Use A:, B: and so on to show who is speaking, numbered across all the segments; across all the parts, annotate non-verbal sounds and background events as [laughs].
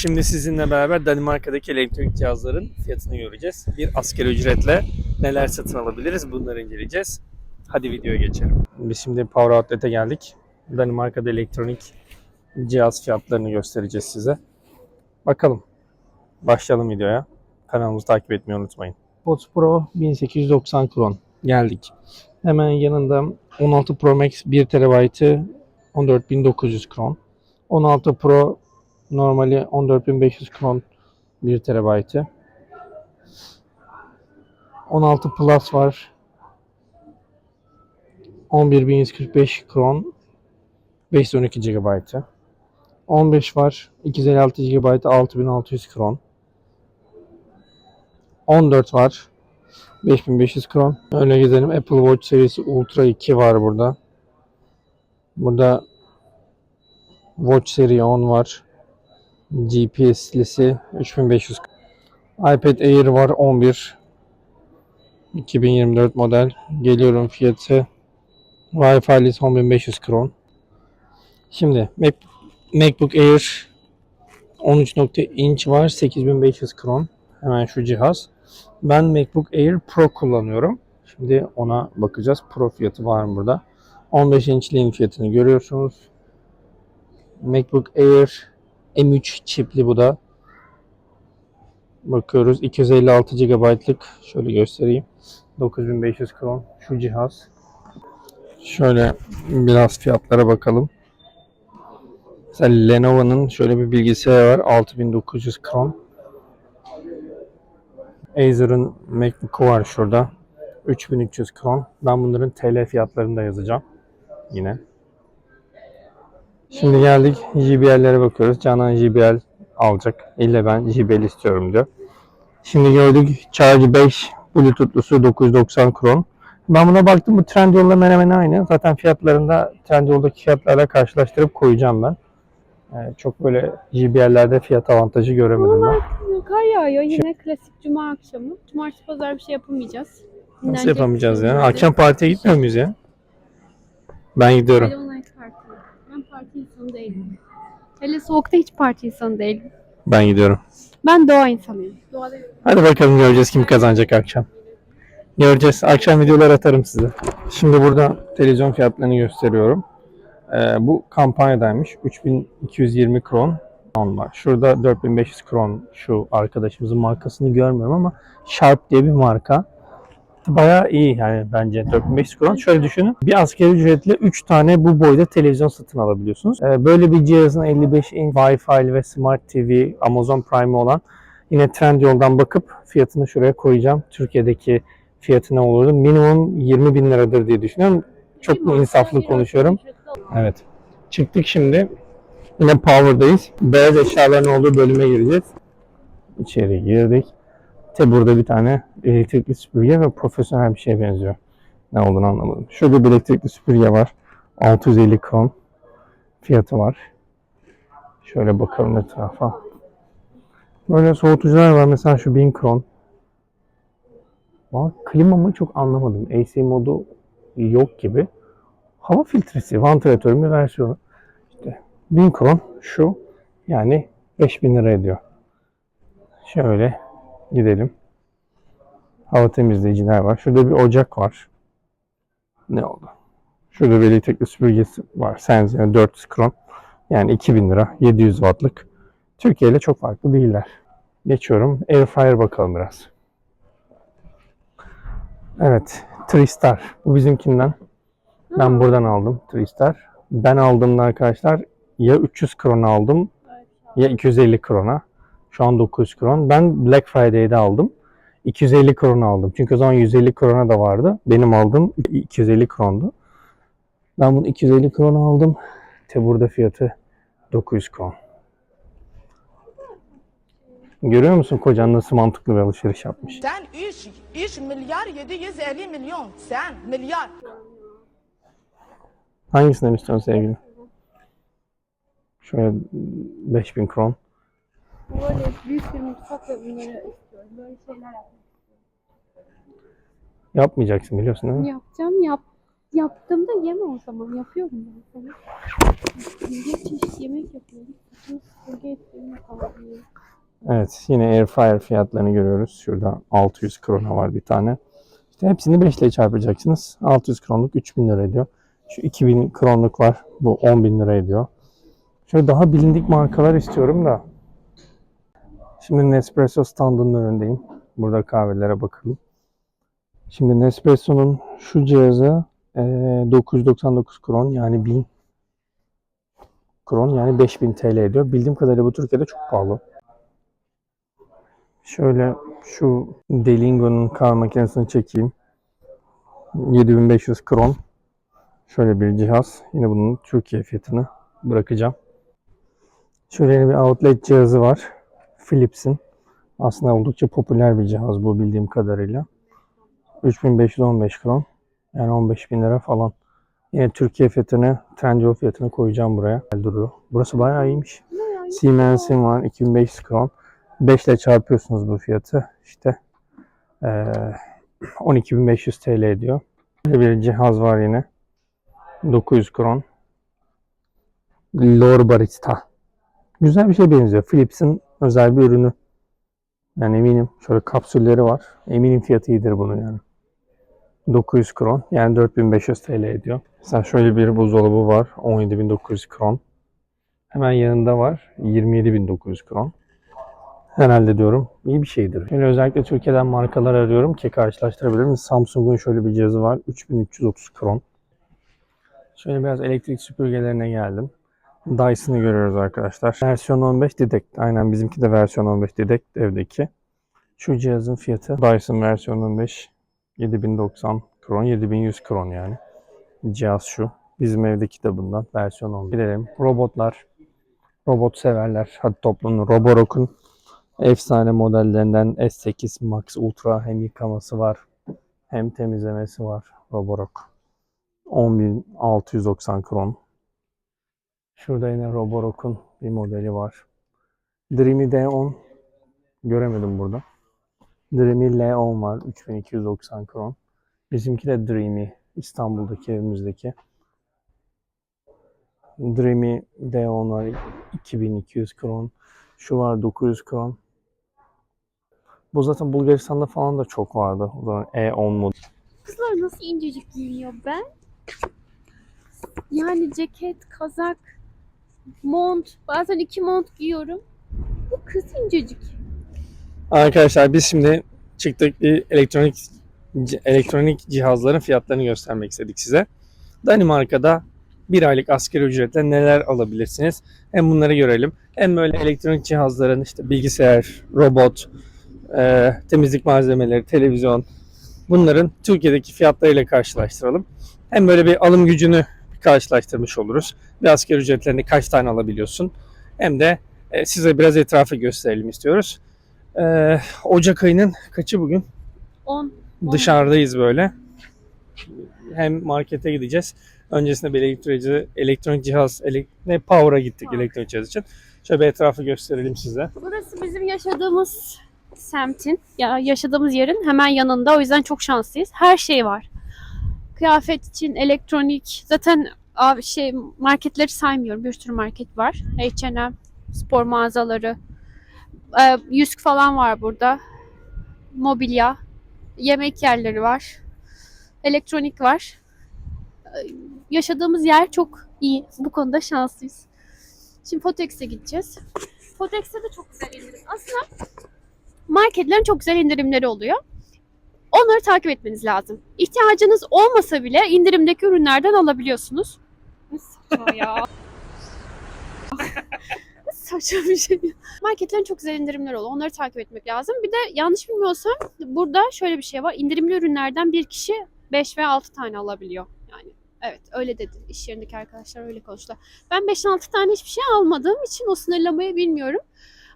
A: Şimdi sizinle beraber Danimarka'daki elektronik cihazların fiyatını göreceğiz. Bir asgari ücretle neler satın alabiliriz bunları inceleyeceğiz. Hadi videoya geçelim. Biz şimdi Power Outlet'e geldik. Danimarka'da elektronik cihaz fiyatlarını göstereceğiz size. Bakalım. Başlayalım videoya. Kanalımızı takip etmeyi unutmayın. AirPods Pro 1890 kron. Geldik. Hemen yanında 16 Pro Max 1 TB'ı 14900 kron. 16 Pro normali 14500 kron 1 TB'ı. 16 Plus var. 11145 kron 512 GB. 15 var. 256 GB 6600 kron. 14 var. 5500 kron. Öyle gidelim. Apple Watch serisi Ultra 2 var burada. Burada Watch seri 10 var. GPS'lisi 3500. iPad Air var 11. 2024 model. Geliyorum fiyatı. Wi-Fi'lisi 10500 kron. Şimdi Mac, MacBook Air 13 nokta inç var 8500 kron. Hemen şu cihaz. Ben MacBook Air Pro kullanıyorum. Şimdi ona bakacağız. Pro fiyatı var mı burada? 15 inçliğin fiyatını görüyorsunuz. MacBook Air M3 çipli bu da. Bakıyoruz 256 GB'lık. Şöyle göstereyim. 9500 kron şu cihaz. Şöyle biraz fiyatlara bakalım. Mesela Lenovo'nun şöyle bir bilgisayarı var. 6900 kron. Acer'ın MacBook'u var şurada. 3300 kron. Ben bunların TL fiyatlarını da yazacağım. Yine. Şimdi geldik JBL'lere bakıyoruz. Canan JBL alacak. İlle ben JBL istiyorum diyor. Şimdi gördük Charge 5 Bluetooth'lusu 990 kron. Ben buna baktım bu Trendyol'la hemen hemen aynı. Zaten fiyatlarında Trendyol'daki fiyatlarla karşılaştırıp koyacağım ben. Ee, çok böyle JBL'lerde fiyat avantajı göremedim ben.
B: Kar yağıyor yine klasik cuma akşamı. Cumartesi pazar bir şey yapamayacağız.
A: Nasıl yapamayacağız ya? Akşam partiye gitmiyor muyuz ya? Ben gidiyorum.
B: Hele night party. Ben parti insanı değilim. Hele soğukta hiç parti insanı değilim.
A: Ben gidiyorum.
B: Ben doğa insanıyım. Doğada
A: Hadi bakalım göreceğiz kim kazanacak akşam. Göreceğiz. Akşam videolar atarım size. Şimdi burada televizyon fiyatlarını gösteriyorum. Ee, bu kampanyadaymış. 3220 kron var. Şurada 4500 kron şu arkadaşımızın markasını görmüyorum ama Sharp diye bir marka. Bayağı iyi yani bence 4500 kron. Şöyle düşünün. Bir asgari ücretle 3 tane bu boyda televizyon satın alabiliyorsunuz. Ee, böyle bir cihazın 55 inç Wi-Fi ve Smart TV, Amazon Prime olan Yine Trendyol'dan bakıp fiyatını şuraya koyacağım. Türkiye'deki fiyatı ne olurdu? Minimum 20 bin liradır diye düşünüyorum. Çok mu insaflı konuşuyorum? Evet. Çıktık şimdi. Yine Power'dayız. Beyaz eşyaların olduğu bölüme gireceğiz. İçeri girdik. Tabi burada bir tane elektrikli süpürge ve profesyonel bir şeye benziyor. Ne olduğunu anlamadım. Şurada bir elektrikli süpürge var. 650 kron fiyatı var. Şöyle bakalım etrafa. Böyle soğutucular var. Mesela şu 1000 kron. Ama klimamı çok anlamadım. AC modu yok gibi. Hava filtresi, vantilatörün bir versiyonu. İşte 1000 kron şu. Yani 5000 lira ediyor. Şöyle gidelim. Hava temizleyiciler var. Şurada bir ocak var. Ne oldu? Şurada bir elektrikli süpürgesi var. Senzor 400 kron. Yani 2000 lira. 700 wattlık. Türkiye ile çok farklı değiller. Geçiyorum. Airfryer bakalım biraz. Evet. Tristar. Bu bizimkinden. Ben buradan aldım Tristar. Ben aldığımda arkadaşlar ya 300 krona aldım ya 250 krona. Şu an 900 kron. Ben Black Friday'de aldım. 250 krona aldım. Çünkü o zaman 150 krona da vardı. Benim aldığım 250 krondu. Ben bunu 250 krona aldım. Te burada fiyatı 900 kron. Görüyor musun kocan nasıl mantıklı bir alışveriş yapmış?
C: Sen 3, 3 milyar 750 milyon. Sen milyar.
A: Hangisinden istiyorsun sevgili? Şöyle 5000 kron.
B: Böyle büyük bir mutfak ve bunları istiyorum. Böyle şeyler yapmak
A: Yapmayacaksın biliyorsun değil mi?
B: Yapacağım yap. Yaptığımda yeme o zaman. Yapıyorum ben sana. Bir çeşit yemek yapıyorum. Bütün süpürge ettiğimde kalıyor.
A: Evet yine Airfryer fiyatlarını görüyoruz. Şurada 600 krona var bir tane. İşte hepsini 5 ile çarpacaksınız. 600 kronluk 3000 lira ediyor. Şu 2000 kronluk var. Bu 10.000 lira ediyor. Şöyle daha bilindik markalar istiyorum da. Şimdi Nespresso standının önündeyim. Burada kahvelere bakalım. Şimdi Nespresso'nun şu cihazı eee, 999 kron yani 1000 kron yani 5000 TL ediyor. Bildiğim kadarıyla bu Türkiye'de çok pahalı. Şöyle şu Delingo'nun kahve makinesini çekeyim. 7500 kron. Şöyle bir cihaz. Yine bunun Türkiye fiyatını bırakacağım. Şöyle bir outlet cihazı var. Philips'in. Aslında oldukça popüler bir cihaz bu bildiğim kadarıyla. 3515 kron. Yani 15 bin lira falan. Yine Türkiye fiyatını, Trendyol fiyatını koyacağım buraya. Duruyor. Burası bayağı iyiymiş. Siemens'in var 2500 kron. 5 ile çarpıyorsunuz bu fiyatı. İşte eee 12.500 TL ediyor. Böyle bir cihaz var yine. 900 kron. Lor Barista. Güzel bir şey benziyor. Philips'in özel bir ürünü. Yani eminim. Şöyle kapsülleri var. Eminim fiyatı iyidir bunun yani. 900 kron. Yani 4500 TL ediyor. Mesela şöyle bir buzdolabı var. 17.900 kron. Hemen yanında var. 27.900 kron. Herhalde diyorum. iyi bir şeydir. Şöyle özellikle Türkiye'den markalar arıyorum ki karşılaştırabilirim. Samsung'un şöyle bir cihazı var. 3330 kron. Şöyle biraz elektrik süpürgelerine geldim. Dyson'ı görüyoruz arkadaşlar. Versiyon 15 Didect. Aynen bizimki de versiyon 15 Didect evdeki. Şu cihazın fiyatı Dyson versiyon 15 7090 kron, 7100 kron yani. Cihaz şu. Bizim evdeki de bundan versiyon 11. Gidelim. Robotlar. Robot severler. Hadi toplanın. Roborock'un efsane modellerinden S8 Max Ultra hem yıkaması var hem temizlemesi var. Roborock. 10.690 kron. Şurada yine Roborock'un bir modeli var. Dreamy D10 göremedim burada. Dreamy L10 var. 3290 kron. Bizimki de Dreamy. İstanbul'daki evimizdeki. Dreamy D10 var. 2200 kron. Şu var 900 kron. Bu zaten Bulgaristan'da falan da çok vardı. O zaman E10 model.
B: Kızlar nasıl incecik giyiniyor ben? Yani ceket, kazak, mont. Bazen iki mont giyiyorum. Bu kız incecik.
A: Arkadaşlar biz şimdi çıktık bir elektronik elektronik cihazların fiyatlarını göstermek istedik size. Danimarka'da bir aylık asgari ücretle neler alabilirsiniz? Hem bunları görelim. Hem böyle elektronik cihazların işte bilgisayar, robot, e, temizlik malzemeleri, televizyon bunların Türkiye'deki fiyatlarıyla karşılaştıralım. Hem böyle bir alım gücünü karşılaştırmış oluruz. Bir asgari ücretlerini kaç tane alabiliyorsun? Hem de e, size biraz etrafı gösterelim istiyoruz. Ee, Ocak ayının kaçı bugün?
B: 10. On.
A: Dışarıdayız böyle. Hem markete gideceğiz. Öncesinde bir elektronik, elektronik cihaz, ele, ne Power'a gittik
B: Power.
A: elektronik cihaz için. Şöyle bir etrafı gösterelim size.
B: Burası bizim yaşadığımız semtin, ya yaşadığımız yerin hemen yanında. O yüzden çok şanslıyız. Her şey var. Kıyafet için, elektronik, zaten abi şey marketleri saymıyorum. Bir sürü market var. H&M, spor mağazaları, e, Yüzk falan var burada. Mobilya, yemek yerleri var. Elektronik var. E, Yaşadığımız yer çok iyi. Bu konuda şanslıyız. Şimdi Fotex'e gideceğiz. Fotex'te de çok güzel indirim. Aslında marketlerin çok güzel indirimleri oluyor. Onları takip etmeniz lazım. İhtiyacınız olmasa bile indirimdeki ürünlerden alabiliyorsunuz. Ne saçma ya. [laughs] Saçma bir şey. Marketlerin çok güzel indirimleri oluyor. Onları takip etmek lazım. Bir de yanlış bilmiyorsam burada şöyle bir şey var. İndirimli ürünlerden bir kişi 5 veya 6 tane alabiliyor. Yani evet öyle dedi. İş yerindeki arkadaşlar öyle konuştular. Ben 5-6 tane hiçbir şey almadığım için o sınırlamayı bilmiyorum.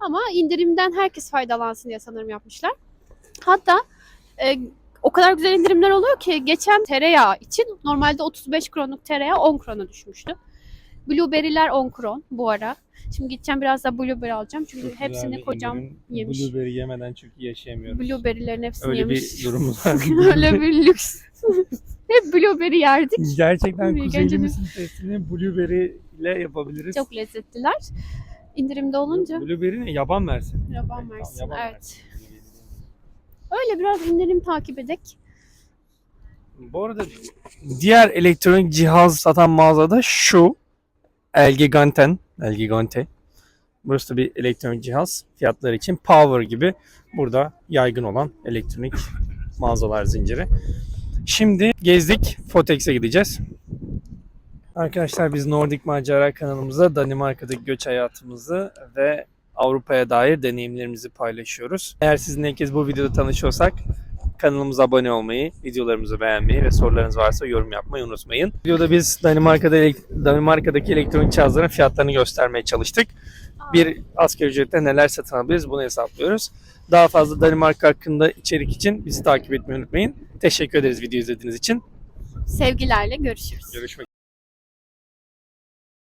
B: Ama indirimden herkes faydalansın diye sanırım yapmışlar. Hatta e, o kadar güzel indirimler oluyor ki geçen tereyağı için normalde 35 kronluk tereyağı 10 krona düşmüştü. Blueberry'ler 10 kron bu ara. Şimdi gideceğim biraz da blueberry alacağım. Çünkü hepsini kocam yemiş.
A: Blueberry yemeden çünkü yaşayamıyoruz.
B: Blueberry'lerin hepsini
A: Öyle
B: yemiş.
A: bir durumumuz [laughs] var.
B: Öyle bir lüks. [laughs] Hep blueberry yerdik.
A: Gerçekten kuzeyilimizin testini blueberry ile yapabiliriz.
B: Çok lezzetliler. İndirimde olunca
A: Blueberry ne? Yaban mersini.
B: yaban
A: Tamam,
B: versin.
A: yaban
B: Evet.
A: mersini.
B: Öyle biraz indirim takip edek.
A: Bu arada diğer elektronik cihaz satan mağazada şu El Giganten, El Gigante. Burası da bir elektronik cihaz. Fiyatları için Power gibi burada yaygın olan elektronik mağazalar zinciri. Şimdi gezdik. Fotex'e gideceğiz. Arkadaşlar biz Nordic Macera kanalımızda Danimarka'daki göç hayatımızı ve Avrupa'ya dair deneyimlerimizi paylaşıyoruz. Eğer sizinle ilk kez bu videoda tanışıyorsak kanalımıza abone olmayı, videolarımızı beğenmeyi ve sorularınız varsa yorum yapmayı unutmayın. Videoda biz Danimarka'da Danimarka'daki elektronik cihazların fiyatlarını göstermeye çalıştık. Bir asgari ücretle neler satın alabiliriz bunu hesaplıyoruz. Daha fazla Danimarka hakkında içerik için bizi takip etmeyi unutmayın. Teşekkür ederiz video izlediğiniz için.
B: Sevgilerle görüşürüz.
A: Görüşmek